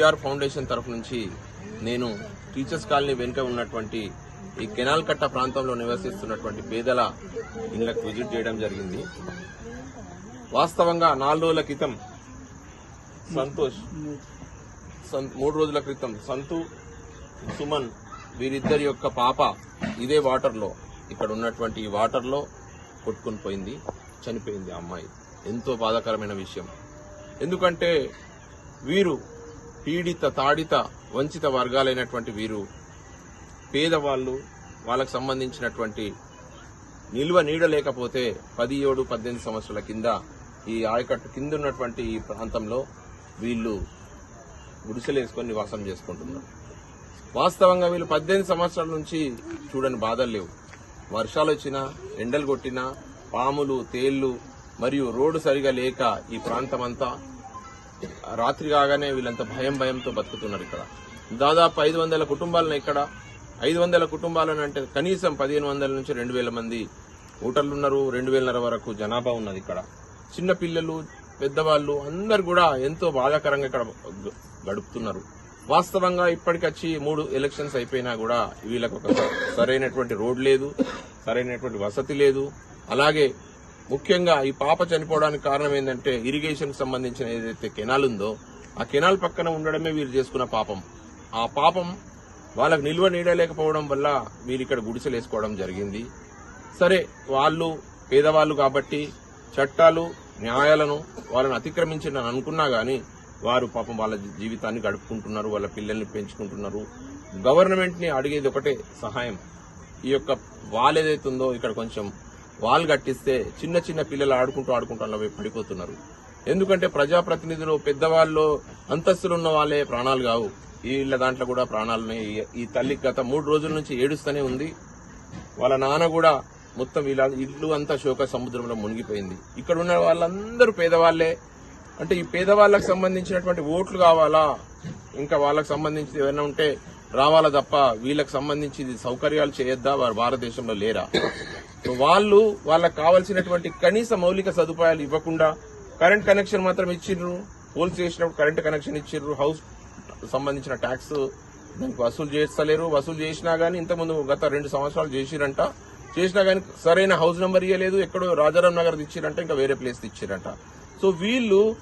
VR foundation తరఫు నుంచి నేను టీచర్స్ కాలనీ వెనుక ఉన్నటువంటి ఈ కెనాల్ కట్ట ప్రాంతంలో నివసిస్తున్నటువంటి పేదల ఇళ్ళకు విజిట్ చేయడం జరిగింది. వాస్తవంగా నాలుగు రోజుల క్రితం సంతోష్ మూడు రోజుల క్రితం సంతు సుమన్ వీరిద్దరి యొక్క పాప ఇదే వాటర్లో ఇక్కడ ఉన్నటువంటి ఈ వాటర్లో కొట్టుకుని పోయింది చనిపోయింది ఆ అమ్మాయి. ఎంతో బాధాకరమైన విషయం. ఎందుకంటే వీరు పీడిత తాడిత వంచిత వర్గాలైనటువంటి వీరు పేదవాళ్ళు వాళ్ళకు సంబంధించినటువంటి నిల్వ నీడ లేకపోతే పది ఏడు పద్దెనిమిది సంవత్సరాల కింద ఈ ఆయకట్టు కింద ఉన్నటువంటి ఈ ప్రాంతంలో వీళ్ళు గుడిసెలేసుకొని నివాసం చేసుకుంటున్నారు. వాస్తవంగా వీళ్ళు పద్దెనిమిది సంవత్సరాల నుంచి చూడని బాధలు లేవు. వర్షాలు వచ్చినా ఎండలు కొట్టినా పాములు తేళ్ళు మరియు రోడ్డు సరిగా లేక ఈ ప్రాంతం అంతా రాత్రి కాగానే వీళ్ళంతా భయం భయంతో బతుకుతున్నారు ఇక్కడ. దాదాపు ఐదు వందల కుటుంబాలను ఇక్కడ ఐదు వందల కుటుంబాలను అంటే కనీసం పదిహేను వందల నుంచి రెండు వేల మంది ఓటర్లు ఉన్నారు రెండు వేలన్నర వరకు జనాభా ఉన్నది ఇక్కడ. చిన్న పిల్లలు పెద్దవాళ్ళు అందరు కూడా ఎంతో బాధాకరంగా ఇక్కడ గడుపుతున్నారు. వాస్తవంగా ఇప్పటికొచ్చి మూడు ఎలక్షన్స్ అయిపోయినా కూడా వీళ్ళకు ఒక సరైనటువంటి రోడ్ లేదు సరైనటువంటి వసతి లేదు. అలాగే ముఖ్యంగా ఈ పాప చనిపోవడానికి కారణం ఏంటంటే ఇరిగేషన్ సంబంధించిన ఏదైతే కెనాల్ ఉందో ఆ కెనాల్ పక్కన ఉండడమే వీరు చేసుకున్న పాపం. ఆ పాపం వాళ్ళకు నిల్వ నీడలేకపోవడం వల్ల వీరు ఇక్కడ గుడిసెలు వేసుకోవడం జరిగింది. సరే వాళ్ళు పేదవాళ్ళు కాబట్టి చట్టాలు న్యాయాలను వాళ్ళని అతిక్రమించిన అనుకున్నా కానీ వారు పాపం వాళ్ళ జీవితాన్ని గడుపుకుంటున్నారు వాళ్ళ పిల్లల్ని పెంచుకుంటున్నారు. గవర్నమెంట్ని అడిగేది ఒకటే సహాయం. ఈ యొక్క వాల్ ఏదైతుందో ఇక్కడ కొంచెం వాల్ కట్టిస్తే చిన్న చిన్న పిల్లలు ఆడుకుంటూ ఆడుకుంటూ అలా పడిపోతున్నారు. ఎందుకంటే ప్రజాప్రతినిధులు పెద్దవాళ్ళు అంతస్తులు ఉన్న వాళ్ళే ప్రాణాలు కావు. వీళ్ళ దాంట్లో కూడా ప్రాణాలని ఈ తల్లి గత మూడు రోజుల నుంచి ఏడుస్తూనే ఉంది. వాళ్ళ నాన్న కూడా మొత్తం వీళ్ళ ఇల్లు అంతా శోక సముద్రంలో మునిగిపోయింది. ఇక్కడ ఉన్న వాళ్ళందరూ పేదవాళ్ళే అంటే ఈ పేదవాళ్ళకు సంబంధించినటువంటి ఓట్లు కావాలా? ఇంకా వాళ్ళకు సంబంధించి ఏమైనా ఉంటే రావాలా తప్ప వీళ్ళకి సంబంధించి ఇది సౌకర్యాలు చేయొద్దా? వారు భారతదేశంలో లేరా? వాళ్ళు వాళ్ళకు కావాల్సినటువంటి కనీస మౌలిక సదుపాయాలు ఇవ్వకుండా కరెంట్ కనెక్షన్ మాత్రం ఇచ్చిర్రు. పోల్స్ చేసినప్పుడు కరెంట్ కనెక్షన్ ఇచ్చిర్రు. హౌస్ సంబంధించిన ట్యాక్స్ దానికి వసూలు చేస్తలేరు. వసూలు చేసినా కానీ ఇంతకుముందు గత రెండు సంవత్సరాలు చేసిరంట. చేసినా కానీ సరైన హౌస్ నెంబర్ ఇవ్వలేదు ఎక్కడో రాజారాం నగర్ ఇచ్చిరంట. ఇంకా వేరే ప్లేస్ ఇచ్చిరంట. సో వీళ్ళు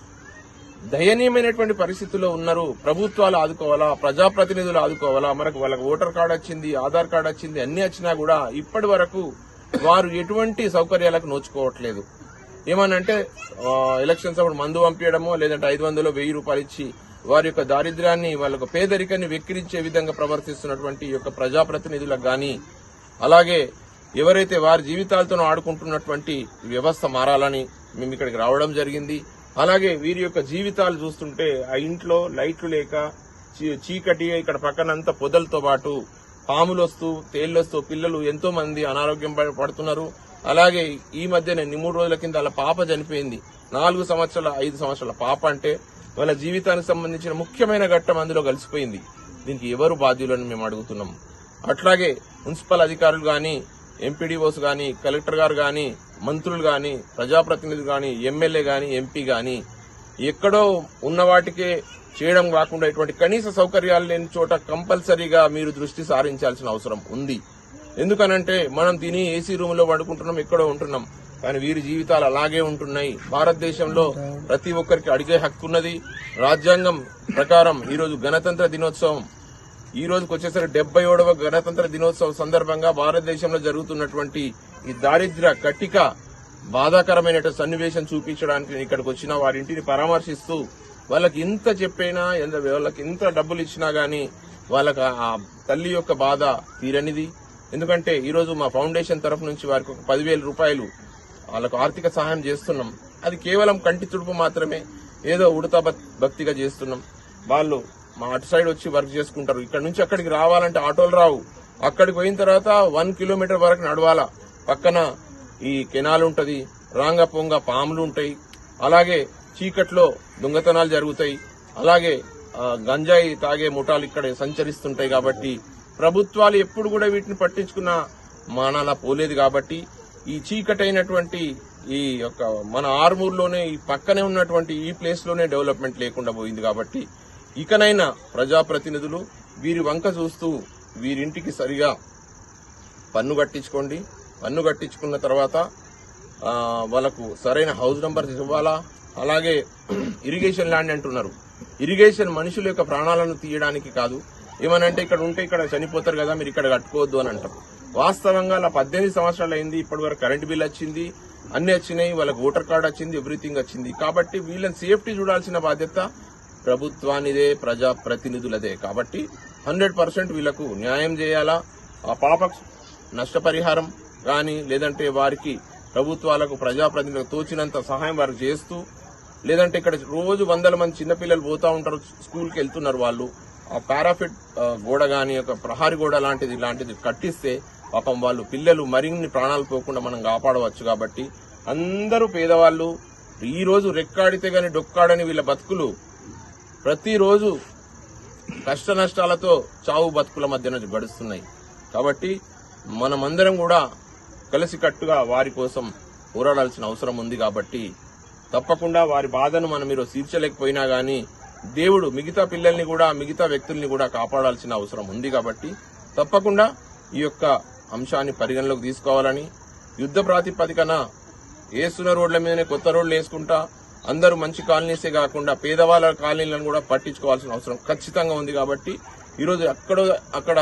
దయనీయమైనటువంటి పరిస్థితుల్లో ఉన్నారు. ప్రభుత్వాలు ఆదుకోవాలా? ప్రజాప్రతినిధులు ఆదుకోవాలా? మనకు వాళ్ళకి ఓటర్ కార్డు వచ్చింది ఆధార్ కార్డు వచ్చింది అన్ని వచ్చినా కూడా ఇప్పటి వరకు వారు ఎటువంటి సౌకర్యాలకు నోచుకోవట్లేదు. ఏమనంటే ఎలక్షన్స్ అప్పుడు మందు పంపించడమో లేదంటే ఐదు వందలు వెయ్యి రూపాయలు ఇచ్చి వారి యొక్క దారిద్ర్యాన్ని వాళ్ళ యొక్క పేదరికాన్ని వెక్కిరించే విధంగా ప్రవర్తిస్తున్నటువంటి ఈ యొక్క ప్రజాప్రతినిధులకు కానీ అలాగే ఎవరైతే వారి జీవితాలతో ఆడుకుంటున్నటువంటి వ్యవస్థ మారాలని మేము ఇక్కడికి రావడం జరిగింది. అలాగే వీరి యొక్క జీవితాలు చూస్తుంటే ఆ ఇంట్లో లైట్లు లేక చీ- చీకటి ఇక్కడ పక్కనంతా పొదలతో పాటు పాములు వస్తూ తేళ్ళు వస్తూ పిల్లలు ఎంతో మంది అనారోగ్యం పడుతున్నారు. అలాగే ఈ మధ్యనే ని- మూడు రోజుల కింద వాళ్ళ పాప చనిపోయింది. నాలుగు సంవత్సరాల ఐదు సంవత్సరాల పాప అంటే వాళ్ళ జీవితానికి సంబంధించిన ముఖ్యమైన ఘట్టం అందులో కలిసిపోయింది. దీనికి ఎవరు బాధ్యులని మేము అడుగుతున్నాం. అట్లాగే మున్సిపల్ అధికారులు కానీ ఎంపీడీఓస్ కానీ కలెక్టర్ గారు కానీ మంత్రులు కానీ ప్రజాప్రతినిధులు కానీ ఎమ్మెల్యే కానీ ఎంపీ కానీ ఎక్కడో ఉన్న వాటికే చేయడం కాకుండా ఇటువంటి కనీస సౌకర్యాలు లేని చోట కంపల్సరీగా మీరు దృష్టి సారించాల్సిన అవసరం ఉంది. ఎందుకనంటే మనం తిని ఏసీ రూమ్లో పడుకుంటున్నాం ఎక్కడో ఉంటున్నాం. కానీ వీరి జీవితాలు అలాగే ఉంటున్నాయి. భారతదేశంలో ప్రతి ఒక్కరికి అడిగే హక్కు ఉన్నది. రాజ్యాంగం ప్రకారం ఈరోజు గణతంత్ర దినోత్సవం. ఈ రోజుకి వచ్చేసరికి డెబ్బై ఏడవ గణతంత్ర దినోత్సవం సందర్భంగా భారతదేశంలో జరుగుతున్నటువంటి ఈ దారిద్ర్య కట్టిక బాధాకరమైన సన్నివేశం చూపించడానికి నేను ఇక్కడికి వచ్చిన వారి ఇంటిని పరామర్శిస్తూ వాళ్ళకి ఇంత చెప్పైనా ఎంత వాళ్ళకి ఇంత డబ్బులు ఇచ్చినా గానీ వాళ్ళకి ఆ తల్లి యొక్క బాధ తీరనిది. ఎందుకంటే ఈరోజు మా ఫౌండేషన్ తరఫు నుంచి వారికి ఒక పదివేల రూపాయలు వాళ్ళకు ఆర్థిక సహాయం చేస్తున్నాం. అది కేవలం కంటి తుడుపు మాత్రమే ఏదో ఉడతా భక్తిగా చేస్తున్నాం. వాళ్ళు మా అటు సైడ్ వచ్చి వర్క్ చేసుకుంటారు. ఇక్కడ నుంచి అక్కడికి రావాలంటే ఆటోలు రావు. అక్కడికి పోయిన తర్వాత వన్ కిలోమీటర్ వరకు నడవాలా. పక్కన ఈ కెనాల్ ఉంటుంది రాంగ పొంగ పాములు ఉంటాయి అలాగే చీకట్లో దొంగతనాలు జరుగుతాయి అలాగే గంజాయి తాగే ముఠాలు ఇక్కడ సంచరిస్తుంటాయి కాబట్టి ప్రభుత్వాలు ఎప్పుడు కూడా వీటిని పట్టించుకున్న మానాల పోలేదు కాబట్టి ఈ చీకటైనటువంటి ఈ యొక్క మన ఆర్మూర్లోనే ఈ పక్కనే ఉన్నటువంటి ఈ ప్లేస్లోనే డెవలప్మెంట్ లేకుండా పోయింది కాబట్టి ఇకనైనా ప్రజాప్రతినిధులు వీరి వంక చూస్తూ వీరింటికి సరిగా పన్ను కట్టించుకోండి. పన్ను కట్టించుకున్న తర్వాత వాళ్ళకు సరైన హౌస్ నెంబర్స్ ఇవ్వాలా? అలాగే ఇరిగేషన్ ల్యాండ్ అంటున్నారు. ఇరిగేషన్ మనుషుల యొక్క ప్రాణాలను తీయడానికి కాదు. ఏమనంటే ఇక్కడ ఉంటే ఇక్కడ చనిపోతారు కదా మీరు ఇక్కడ కట్టుకోవద్దు అని అంటారు. వాస్తవంగా అలా పద్దెనిమిది సంవత్సరాలు అయింది ఇప్పటి వరకు కరెంట్ బిల్ వచ్చింది అన్ని వచ్చినాయి వాళ్ళకి ఓటర్ కార్డ్ వచ్చింది ఎవ్రీథింగ్ వచ్చింది. కాబట్టి వీళ్ళని సేఫ్టీ చూడాల్సిన బాధ్యత ప్రభుత్వానిదే ప్రజా ప్రతినిధులదే. కాబట్టి హండ్రెడ్ పర్సెంట్ వీళ్ళకు న్యాయం చేయాలా? ఆ పాపకు నష్టపరిహారం కానీ లేదంటే వారికి ప్రభుత్వాలకు ప్రజాప్రతినిధులకు తోచినంత సహాయం వారు చేస్తూ లేదంటే ఇక్కడ రోజు వందల మంది చిన్నపిల్లలు పోతూ ఉంటారు స్కూల్కి వెళ్తున్నారు వాళ్ళు. ఆ పారాఫిట్ గోడ కానీ ఒక ప్రహారి గోడ లాంటిది ఇలాంటిది కట్టిస్తే పాపం వాళ్ళు పిల్లలు మరిన్ని ప్రాణాలు పోకుండా మనం కాపాడవచ్చు కాబట్టి అందరూ పేదవాళ్ళు ఈ రోజు రెక్కాడితే గాని డొక్కాడని వీళ్ళ బతుకులు ప్రతిరోజు కష్ట నష్టాలతో చావు బతుకుల మధ్యన గడుస్తున్నాయి. కాబట్టి మనమందరం కూడా కలిసికట్టుగా వారి కోసం పోరాడాల్సిన అవసరం ఉంది కాబట్టి తప్పకుండా వారి బాధను మనం మీరు తీర్చలేకపోయినా కానీ దేవుడు మిగతా పిల్లల్ని కూడా మిగతా వ్యక్తుల్ని కూడా కాపాడాల్సిన అవసరం ఉంది కాబట్టి తప్పకుండా ఈ యొక్క అంశాన్ని పరిగణలోకి తీసుకోవాలని యుద్ధ ప్రాతిపదికన వేస్తున్న రోడ్ల మీదనే కొత్త రోడ్లు వేసుకుంటా అందరూ మంచి కాలనీసే కాకుండా పేదవాళ్ళ కాలనీలను కూడా పట్టించుకోవాల్సిన అవసరం ఖచ్చితంగా ఉంది కాబట్టి ఈరోజు అక్కడ అక్కడ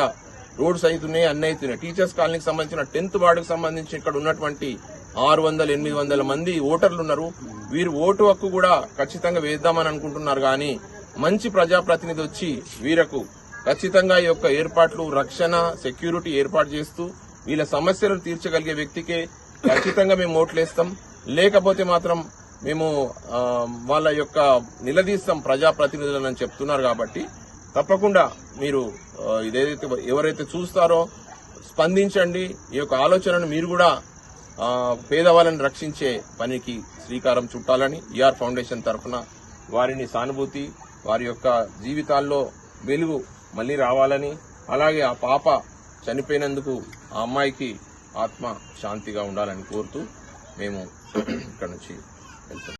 రోడ్స్ అవుతున్నాయి అన్ని అవుతున్నాయి టీచర్స్ కాలనీకి సంబంధించిన టెన్త్ వార్డుకు సంబంధించి ఇక్కడ ఉన్నటువంటి ఆరు వందల ఎనిమిది వందల మంది ఓటర్లు ఉన్నారు. వీరు ఓటు హక్కు కూడా ఖచ్చితంగా వేద్దామని అనుకుంటున్నారు కానీ మంచి ప్రజాప్రతినిధి వచ్చి వీరకు ఖచ్చితంగా ఈ యొక్క ఏర్పాట్లు రక్షణ సెక్యూరిటీ ఏర్పాటు చేస్తూ వీళ్ళ సమస్యలను తీర్చగలిగే వ్యక్తికే ఖచ్చితంగా మేము ఓట్లేస్తాం లేకపోతే మాత్రం మేము వాళ్ళ యొక్క నిలదీస్తాం ప్రజాప్రతినిధులని చెప్తున్నారు కాబట్టి తప్పకుండా మీరు ఇదేదైతే ఎవరైతే చూస్తారో స్పందించండి. ఈ యొక్క ఆలోచనను మీరు కూడా పేదవాళ్ళని రక్షించే పనికి శ్రీకారం చుట్టాలని ఈఆర్ ఫౌండేషన్ తరఫున వారిని సానుభూతి వారి యొక్క జీవితాల్లో వెలుగు మళ్ళీ రావాలని అలాగే ఆ పాప చనిపోయినందుకు ఆ అమ్మాయికి ఆత్మ శాంతిగా ఉండాలని కోరుతూ మేము ఇక్కడ నుంచి వెళ్తాం